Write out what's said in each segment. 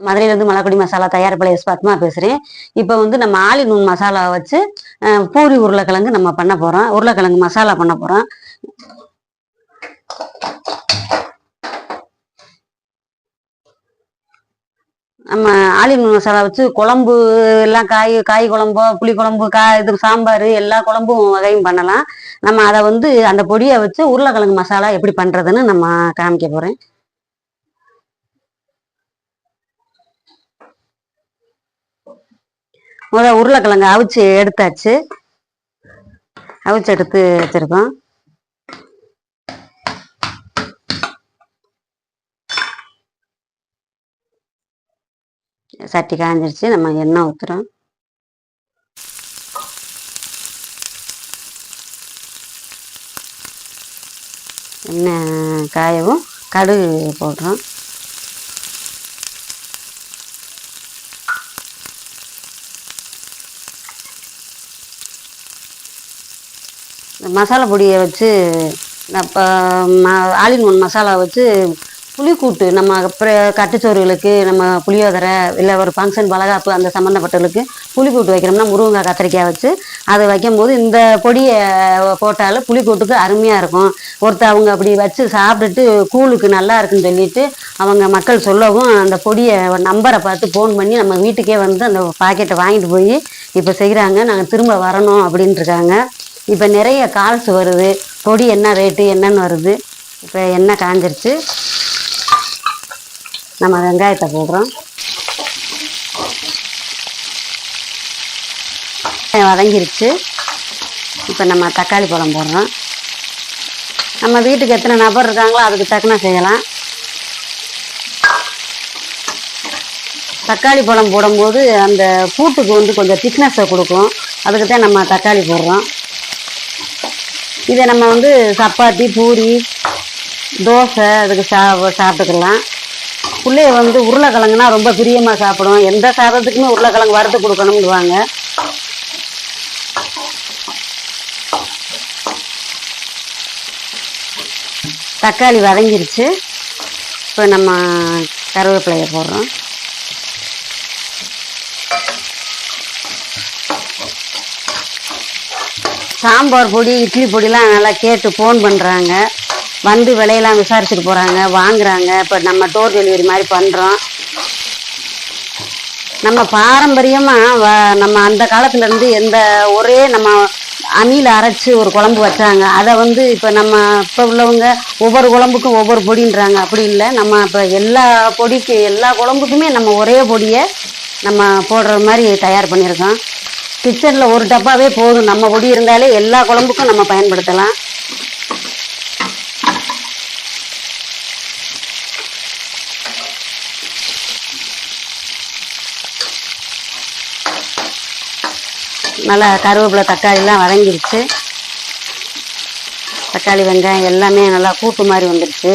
மதுரையிலேருந்து மலக்குடி மசாலா தயாரிப்பில் எஸ் பத்மா பேசுகிறேன் இப்போ வந்து நம்ம ஆளி நூன் மசாலா வச்சு பூரி உருளைக்கிழங்கு நம்ம பண்ண போகிறோம் உருளைக்கிழங்கு மசாலா பண்ண போகிறோம் நம்ம ஆளி நூன் மசாலா வச்சு குழம்பு எல்லாம் காய் காய் குழம்போ புளி குழம்பு காய் இது சாம்பார் எல்லா குழம்பும் வகையும் பண்ணலாம். நம்ம அதை வந்து அந்த பொடியை வச்சு உருளைக்கிழங்கு மசாலா எப்படி பண்ணுறதுன்னு நம்ம காமிக்க போகிறேன் முதல்ல உருளைக்கிழங்கு அவிச்சு எடுத்தாச்சு. அவிச்சு எடுத்து வச்சிருக்கோம். சட்டி காஞ்சிருச்சு. நம்ம எண்ணெய் ஊற்றுறோம் எண்ணெய் காயவும் கடுகு போடுறோம். மசாலா பொடியை வச்சு இப்போ ஆலின் ஒன் மசாலா வச்சு புளிக்கூட்டு நம்ம அப்புறம் கட்டுச்சோறுகளுக்கு நம்ம புளியோதரை இல்லை ஒரு ஃபங்க்ஷன் பலகாப்பு அந்த சம்மந்தப்பட்டவர்களுக்கு புளிக்கூட்டு வைக்கிறோம்னா முருங்கைக்காய் கத்திரிக்காய் வச்சு அதை வைக்கும்போது இந்த பொடியை போட்டாலும் புளிக்கூட்டுக்கு அருமையாக இருக்கும். ஒருத்தர் அவங்க அப்படி வச்சு சாப்பிட்டுட்டு கூழுக்கு நல்லா இருக்குன்னு சொல்லிட்டு அவங்க மக்கள் சொல்லவும் அந்த பொடியை நம்பரை பார்த்து ஃபோன் பண்ணி நம்ம வீட்டுக்கே வந்து அந்த பாக்கெட்டை வாங்கிட்டு போய் இப்போ செய்கிறாங்க நாங்கள் திரும்ப வரணும் அப்படின்ட்டு இருக்காங்க. இப்போ நிறைய கால்ஸ் வருது. பொடி என்ன ரேட்டு என்னன்னு வருது. இப்போ எண்ணெய் காஞ்சிருச்சு. நம்ம வெங்காயத்தை போடுறோம். வதங்கிருச்சு. இப்போ நம்ம தக்காளி பழம் போடுறோம். நம்ம வீட்டுக்கு எத்தனை நபர் இருக்காங்களோ அதுக்கு தக்கன செய்யலாம். தக்காளி பழம் போடும்போது அந்த பூட்டுக்கு வந்து கொஞ்சம் திக்னஸை கொடுக்கும். அதுக்கு தான் நம்ம தக்காளி போடுறோம். இதை நம்ம வந்து சப்பாத்தி பூரி தோசை அதுக்கு சா சாப்பிட்டுக்கலாம். பிள்ளைய வந்து உருளைக்கிழங்குனா ரொம்ப பிரியமாக சாப்பிடும். எந்த சாதத்துக்குமே உருளைக்கிழங்கு வறுத்து கொடுக்கணும்னுவாங்க தக்காளி வதங்கிருச்சு. இப்போ நம்ம கருவேப்பிலையை போடுறோம். சாம்பார் பொடி இட்லி பொடிலாம் நல்லா கேட்டு ஃபோன் பண்ணுறாங்க வந்து விலையெல்லாம் விசாரிச்சுட்டு போகிறாங்க வாங்குறாங்க. இப்போ நம்ம டோர் டெலிவரி மாதிரி பண்ணுறோம் நம்ம பாரம்பரியமாக வ நம்ம அந்த காலத்துலேருந்து எந்த ஒரே நம்ம அணியில் அரைச்சி ஒரு குழம்பு வச்சாங்க. அதை வந்து இப்போ நம்ம இப்போ உள்ளவங்க ஒவ்வொரு குழம்புக்கும் ஒவ்வொரு பொடின்றாங்க. அப்படி இல்லை. நம்ம இப்போ எல்லா பொடிக்கு எல்லா குழம்புக்குமே நம்ம ஒரே பொடியை நம்ம போடுற மாதிரி தயார் பண்ணியிருக்கோம். கிச்சனில் ஒரு டப்பாவே போதும். நம்ம பொடி இருந்தாலே எல்லா குழம்புக்கும் நம்ம பயன்படுத்தலாம். நல்லா கருவேப்பிலை தக்காளிலாம் வதங்கிருச்சு. தக்காளி வெங்காயம் எல்லாமே நல்லா கூட்டு மாதிரி வந்துடுச்சு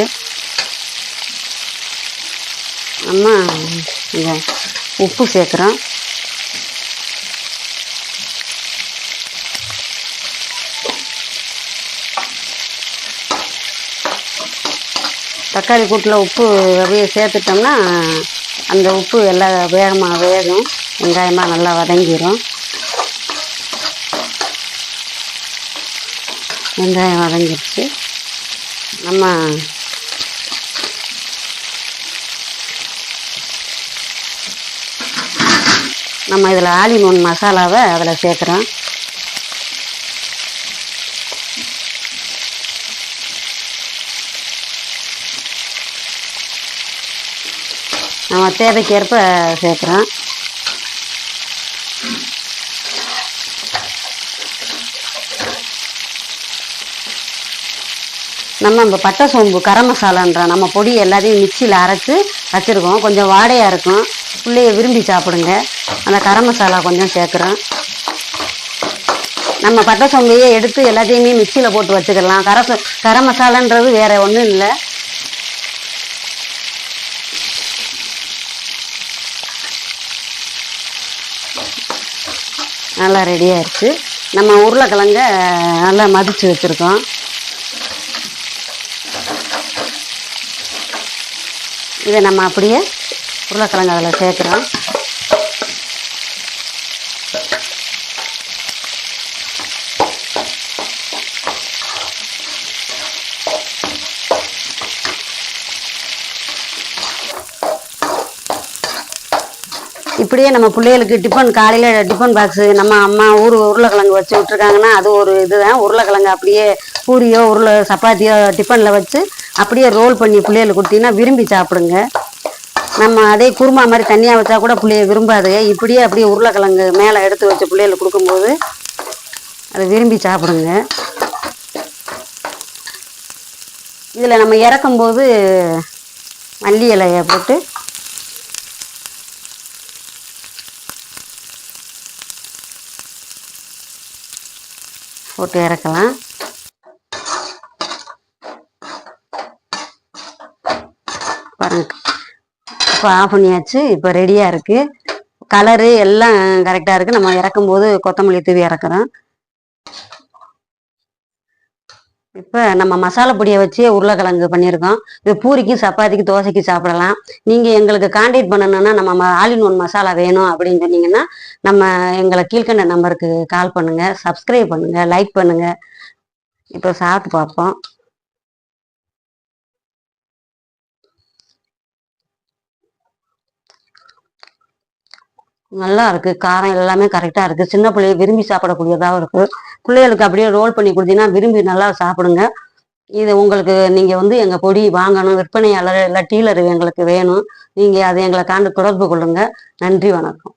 நம்ம இங்க உப்பு சேர்க்குறோம். தக்காளி கூட்டில் உப்பு அப்படியே சேர்த்துட்டோம்னா அந்த உப்பு எல்லாம் வேகமாக வேகும். வெங்காயமாக நல்லா வதங்கிடும் வெங்காயம் வதங்கிருச்சு. நம்ம நம்ம இதில் ஆலிமோன் மசாலாவை அதில் சேர்க்குறோம். நம்ம தேவைக்கேற்ப சேர்க்குறோம். நம்ம இந்த பட்டை சோம்பு கரம் மசாலான்ற நம்ம பொடி எல்லாத்தையும் மிக்சியில் அரைச்சி வச்சுருக்கோம். கொஞ்சம் வாடையாக இருக்கும். பிள்ளைய விரும்பி சாப்பிடுங்க. அந்த கரம் மசாலா கொஞ்சம் சேர்க்குறோம். நம்ம பட்டை சோம்பையே எடுத்து எல்லாத்தையுமே மிக்சியில் போட்டு வச்சுக்கலாம். கர கரம் மசாலான்றது வேறு ஒன்றும் இல்லை. நல்லா ரெடியாகிருச்சு நம்ம உருளைக்கிழங்க நல்லா மதித்து வச்சுருக்கோம். இதை நம்ம அப்படியே உருளைக்கிழங்கு அதில் சேர்க்குறோம். இப்படியே நம்ம பிள்ளைகளுக்கு டிஃபன் காலையில் டிஃபன் பாக்ஸு நம்ம அம்மா ஊர் உருளைக்கிழங்கு வச்சு விட்ருக்காங்கன்னா அது ஒரு இதுதான். உருளைக்கிழங்கு அப்படியே பூரியோ உருளை சப்பாத்தியோ டிஃபனில் வச்சு அப்படியே ரோல் பண்ணி பிள்ளைகளுக்கு கொடுத்தீங்கன்னா விரும்பி சாப்பிடுங்க. நம்ம அதே குருமா மாதிரி தனியாக வச்சா கூட பிள்ளைய விரும்பாதுங்க இப்படியே அப்படியே உருளைக்கிழங்கு மேலே எடுத்து வச்சு பிள்ளைகளுக்கு கொடுக்கும்போது அதை விரும்பி சாப்பிடுங்க. இதில் நம்ம இறக்கும்போது மல்லி இலையை போட்டு போட்டு இறக்கலாம். பாருங்க. இப்போ ஆஃப் பண்ணியாச்சு. இப்போ ரெடியாக இருக்குது கலரு எல்லாம் கரெக்டாக இருக்குது நம்ம இறக்கும்போது கொத்தமல்லி தூவி இறக்குறோம். இப்போ நம்ம மசாலா பொடியை வச்சு உருளைக்கிழங்கு பண்ணியிருக்கோம். இது பூரிக்கும் சப்பாத்திக்கு தோசைக்கு சாப்பிடலாம். நீங்கள் எங்களுக்கு காண்டாக்ட் பண்ணணும்னா நம்ம ஆல் இன் ஒன் மசாலா வேணும் அப்படின்னு சொன்னீங்கன்னா நம்ம எங்களை கீழ்கண்ட நம்பருக்கு கால் பண்ணுங்கள் சப்ஸ்கிரைப் பண்ணுங்கள் லைக் பண்ணுங்கள் இப்போ சாப்பிட்டு பார்ப்போம். நல்லா இருக்குது காரம் எல்லாமே கரெக்டாக இருக்கு. சின்ன பிள்ளைய விரும்பி சாப்பிடக்கூடியதாகவும் இருக்குது பிள்ளைகளுக்கு அப்படியே ரோல் பண்ணி கொடுத்தீங்கன்னா விரும்பி நல்லா சாப்பிடுங்க. இது உங்களுக்கு நீங்கள் வந்து எங்கள் பொடி வாங்கணும் விற்பனையாளர் இல்லை டீலர் எங்களுக்கு வேணும். நீங்கள் அதை எங்களை காண்டு தொடர்பு கொள்ளுங்க. நன்றி வணக்கம்.